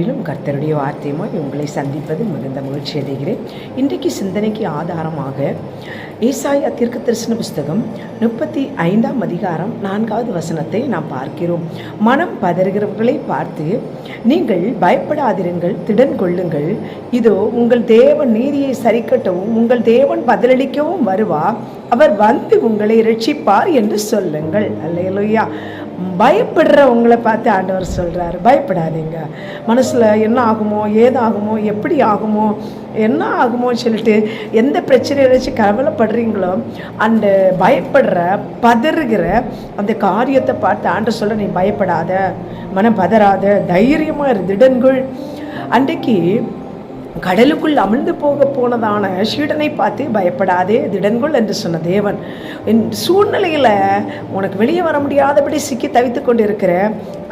மேலும் கர்த்தருடைய வார்த்தையுமாய் உங்களை சந்திப்பது மிகுந்த மகிழ்ச்சி அடைகிறேன். இன்றைக்கு சிந்தனைக்கு ஆதாரமாக ஏசாயா தீர்க்க தரிசன புஸ்தகம் முப்பத்தி ஐந்தாம் அதிகாரம் நான்காவது வசனத்தை நாம் பார்க்கிறோம். மனம் பதறுகிறவர்களை பார்த்து நீங்கள் பயப்படாதிருங்கள் திடன் கொள்ளுங்கள். இதோ உங்கள் தேவன் நீதியை சரிக்கட்டவும் உங்கள் தேவன் பதிலளிக்கவும் வருவா. அவர் வந்து உங்களை ரட்சிப்பார் என்று சொல்லுங்கள். அல்லையா பயப்படுறவங்களை பார்த்து ஆண்டவர் சொல்கிறாரு பயப்படாதீங்க. மனசில் என்ன ஆகுமோ ஏதாகுமோ எப்படி ஆகுமோ என்ன ஆகுமோ சொல்லிட்டு எந்த பிரச்சனையை வச்சு கவலைப்படுறீங்களோ அந்த பயப்படுற பதறுகிற அந்த காரியத்தை பார்த்து ஆண்டு சொல்ல நீ பயப்படாத மனம் பதறாத தைரியமாக இரு திடன்குள். அன்றைக்கு கடலுக்குள் அமிழ்ந்து போக போனதான சீடனை பார்த்து பயப்படாதே திடன்கொள் என்று சொன்ன தேவன். என் சூழ்நிலையில் உனக்கு வெளியே வர முடியாதபடி சிக்கி தவித்து கொண்டு இருக்கிற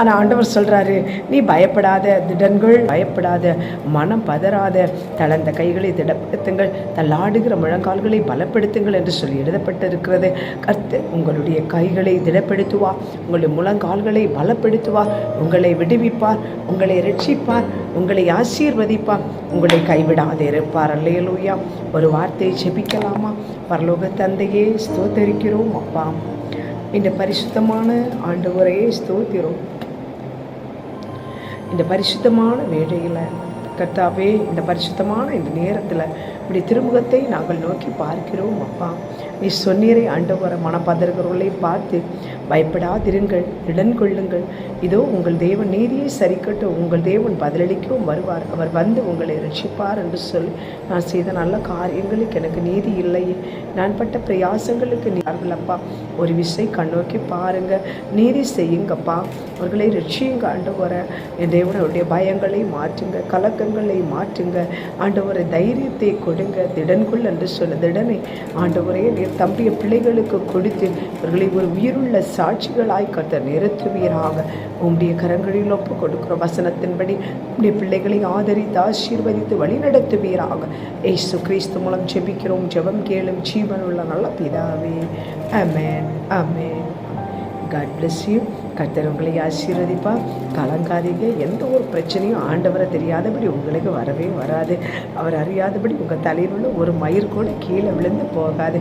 ஆனால் ஆண்டவர் சொல்கிறாரு நீ பயப்படாத திடன்கள் பயப்படாத மனம் பதறாத தளர்ந்த கைகளை திடப்படுத்துங்கள் தள்ளாடுகிற முழங்கால்களை பலப்படுத்துங்கள் என்று சொல்லி எழுதப்பட்டிருக்கிறது. கர்த்து உங்களுடைய கைகளை திடப்படுத்துவா உங்களுடைய முழங்கால்களை பலப்படுத்துவா உங்களை விடுவிப்பார் உங்களை ரட்சிப்பார் உங்களை ஆசீர்வதிப்பார் உங்களை கைவிடாது இருப்பார். அல்லையலூயா ஒரு வார்த்தையை செபிக்கலாமா பரலோக தந்தையே ஸ்தோத்தரிக்கிறோம் அப்பா. இந்த பரிசுத்தமான ஆண்டவரையே ஸ்தோத்திரோம். இந்த பரிசுத்தமான வேடையில் கர்த்தாவே இந்த பரிசுத்தமான இந்த நேரத்தில் இப்படி திருமுகத்தை நாங்கள் நோக்கி பார்க்கிறோம் அப்பா. நீ சொன்னீரை ஆண்டவர மனப்பதர்களை பார்த்து பயப்படாதிருங்கள் இடன் கொள்ளுங்கள் இதோ உங்கள் தேவன் நீதியை சரிக்கட்டும். உங்கள் தேவன் பதிலளிக்கவும் வருவார். அவர் வந்து உங்களை ரட்சிப்பார் என்று சொல்லி நான் செய்த நல்ல காரியங்களுக்கு எனக்கு நீதி இல்லையே. நான் பட்ட பிரயாசங்களுக்கு நீர்களப்பா ஒரு விசை கண்ணோக்கி பாருங்க. நீதி செய்யுங்கப்பா. அவர்களை ரட்சியுங்க ஆண்டவர. என் தேவனுடைய பயங்களை மாற்றுங்க. கலக்கங்களை மாற்றுங்க. ஆண்டவரை தைரியத்தை கொடுங்க. திடன்குள் என்று சொல்ல திடனை ஆண்டவரே நீர் தம்பிய பிள்ளைகளுக்கு கொடுத்து இவர்களை ஒரு உயிருள்ள சாட்சிகளாய் கத்த நிறுத்துவீராக. உங்களுடைய கரங்களில் ஒப்பு கொடுக்கிற வசனத்தின்படி உங்களுடைய பிள்ளைகளை ஆதரித்து ஆசீர்வதித்து வழிநடத்துவீராக. ஏசு கிறிஸ்து மூலம் ஜெபிக்கிறோம். ஜெபம் கேளும் ஜீவனுள்ள நல்ல பிதாவே. Amen amen God bless you கர்த்தர் உங்களை ஆசீர்வதிப்பா கலங்காதீங்க. எந்த ஒரு பிரச்சனையும் ஆண்டவரை தெரியாதபடி உங்களுக்கு வரவே வராது. அவர் அறியாதபடி உங்கள் தலையில் உள்ள ஒரு மயிர் கூட கீழே விழுந்து போகாது.